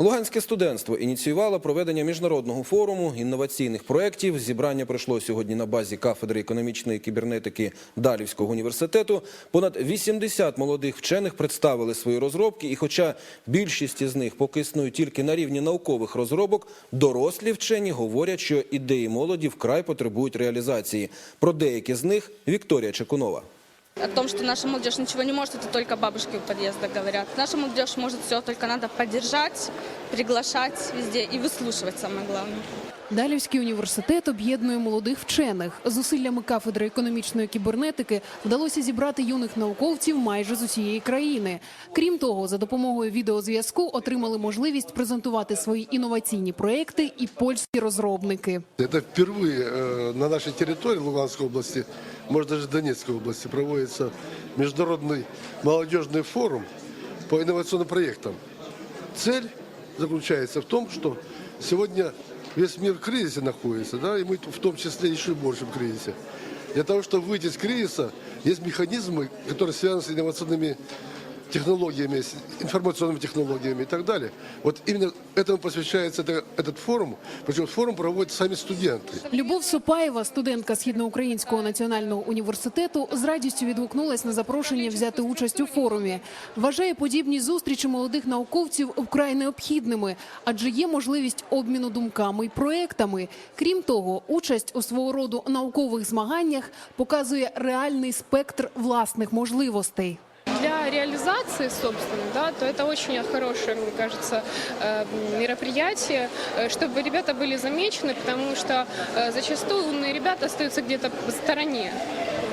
Луганське студентство ініціювало проведення міжнародного форуму інноваційних проєктів. Зібрання пройшло сьогодні на базі кафедри економічної кібернетики Далівського університету. Понад 80 молодих вчених представили свої розробки, і хоча більшість із них поки існують тільки на рівні наукових розробок, дорослі вчені говорять, що ідеї молоді вкрай потребують реалізації. Про деякі з них Вікторія Чекунова О том, что наша молодежь ничего не может, это только бабушки у подъезда говорят. Наша молодежь может все, только надо поддержать, приглашать везде и выслушивать самое главное. Далівський університет об'єднує молодих вчених. Зусиллями кафедри економічної кібернетики вдалося зібрати юних науковців майже з усієї країни. Крім того, за допомогою відеозв'язку отримали можливість презентувати свої інноваційні проекти і польські розробники. Это впервые э, на нашей территории Луганской области, может даже Донецкой области, проводится международный молодежный форум по инновационным проектам. Цель заключается в том, что сегодня весь мир в кризисе находится, да, и мы в том числе еще больше в кризисе. Для того, чтобы выйти из кризиса, есть механизмы, которые связаны с инновационными технологиями, с информационными технологиями и так далее. Вот именно этому посвящается это- этот форум. Причем форум проводят сами студенты. Любов Сопаєва, студентка Східноукраїнського національного університету, з радістю відгукнулась на запрошення взяти участь у форумі. Вважає подібні зустрічі молодих науковців вкрай необхідними, адже є можливість обміну думками і проектами. Крім того, участь у свого роду наукових змаганнях показує реальний спектр власних можливостей. Для реализации, собственно, да, то это очень хорошее, мне кажется, э, мероприятие, э, чтобы ребята были замечены, потому что э, зачастую умные ребята остаются где-то в стороне.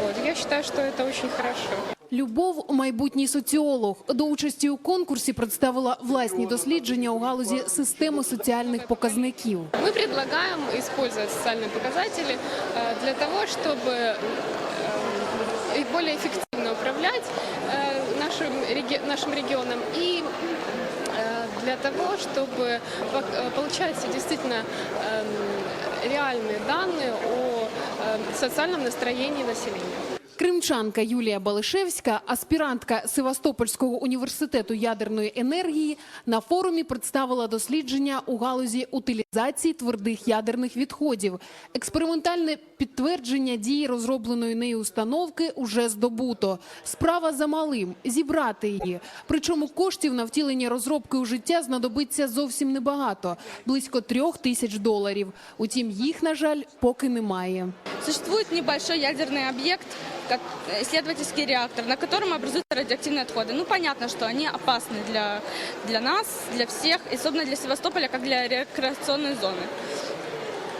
Вот. Я считаю, что это очень хорошо. Любов, майбутній соціолог, до участі у конкурсі представила власні дослідження у галузі системи соціальних показників. Мы предлагаем использовать социальные показатели э, для того, чтобы э, и более эффективно управлять э, нашим, реги- нашим регионом и э, для того, чтобы пок- э, получать действительно эм, реальные данные о э, социальном настроении населения. Кримчанка Юлія Балишевська, аспірантка Севастопольського університету ядерної енергії, на форумі представила дослідження у галузі утилізації твердих ядерних відходів. Експериментальне підтвердження дії розробленої нею установки уже здобуто. Справа за малим зібрати її. Причому коштів на втілення розробки у життя знадобиться зовсім небагато близько трьох тисяч доларів. Утім, їх на жаль поки немає. Существует небольшой ядерный объект, как исследовательский реактор, на котором образуются радиоактивные отходы. Ну, понятно, что они опасны для, для нас, для всех, и особенно для Севастополя, как для рекреационной зоны.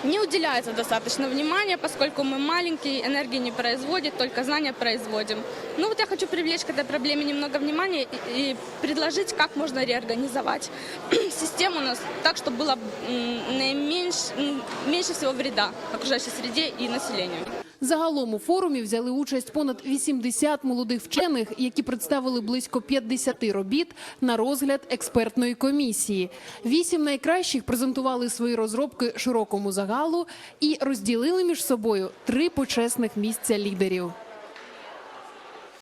Не уделяется достаточно внимания, поскольку мы маленькие, энергии не производит, только знания производим. Ну вот я хочу привлечь к этой проблеме немного внимания и, предложить, как можно реорганизовать систему у нас так, чтобы было м, наименьш- м, меньше всего вреда окружающей среде и населению. Загалом у форумі взяли участь понад 80 молодих вчених, які представили близько 50 робіт на розгляд експертної комісії. Вісім найкращих презентували свої розробки широкому загалу і розділили між собою три почесних місця лідерів.